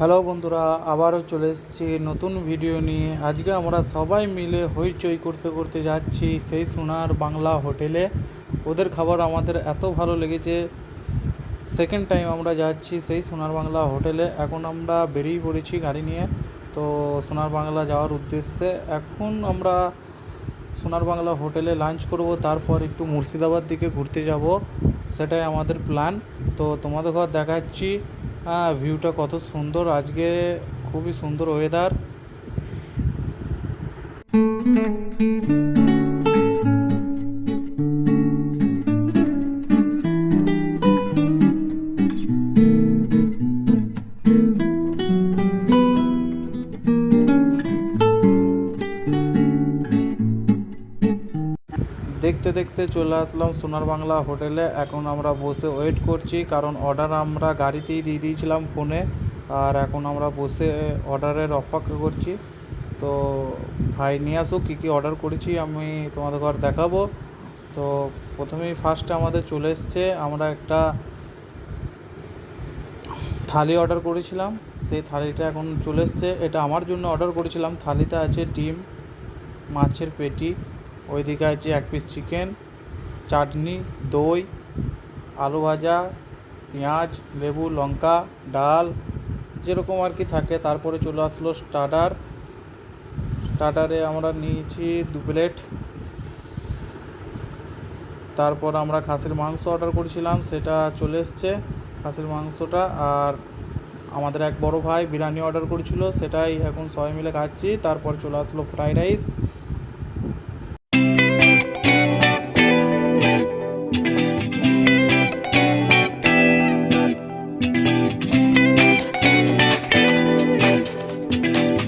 Hello বন্ধুরা, আবারও চলে এসেছি নতুন ভিডিও নিয়ে। আজকে আমরা সবাই মিলে হইচই করতে করতে যাচ্ছি সেই সোনার বাংলা হোটেলে ওদের খাবার আমাদের এত ভালো লেগেছে। সেকেন্ড টাইম আমরা যাচ্ছি সেই সোনার বাংলা হোটেলে এখন আমরা বেরিয়ে পড়েছি গাড়ি নিয়ে। তো সোনার বাংলা যাওয়ার উদ্দেশ্যে এখন আমরা সোনার বাংলা হোটেলে লাঞ্চ করব। তারপর একটু মুর্শিদাবাদ দিকে ঘুরতে যাব। সেটাই আমাদের প্ল্যান তো তোমাদের ঘর দেখাচ্ছি। ভিউটা কত সুন্দর। আজকে খুবই সুন্দর ওয়েদার দেখতে দেখতে চলে আসলাম সোনার বাংলা হোটেলে। এখন আমরা বসে ওয়েট করছি, কারণ অর্ডার আমরা গাড়িতেই দিয়ে দিয়েছিলাম ফোনে, আর এখন আমরা বসে অর্ডারের অপেক্ষা করছি। তো ভাই, নিয়ে আসুক কী কী অর্ডার করেছি আমি তোমাদের ঘর দেখাবো। তো প্রথমেই ফার্স্টে আমাদের চলে এসছে, আমরা একটা থালি অর্ডার করেছিলাম। সেই থালিটা এখন চলে এসছে। এটা আমার জন্য অর্ডার করেছিলাম। থালিতে আছে ডিম, মাছের পেটি ওইদিকে আছে এক পিস চিকেন চাটনি, দই, আলু ভাজা, পেঁয়াজ, লেবু, লঙ্কা, ডাল, যেরকম আর কি থাকে। তারপরে চলে আসলো স্টার্টার স্টার্টারে আমরা নিয়েছি দু প্লেট তারপর আমরা খাসির মাংস অর্ডার করেছিলাম, সেটা চলে এসছে খাসির মাংসটা। আর আমাদের এক বড় ভাই বিরিয়ানি অর্ডার করেছিল, সেটাই এখন সবাই মিলে খাচ্ছি। তারপর চলে আসলো ফ্রাইড রাইস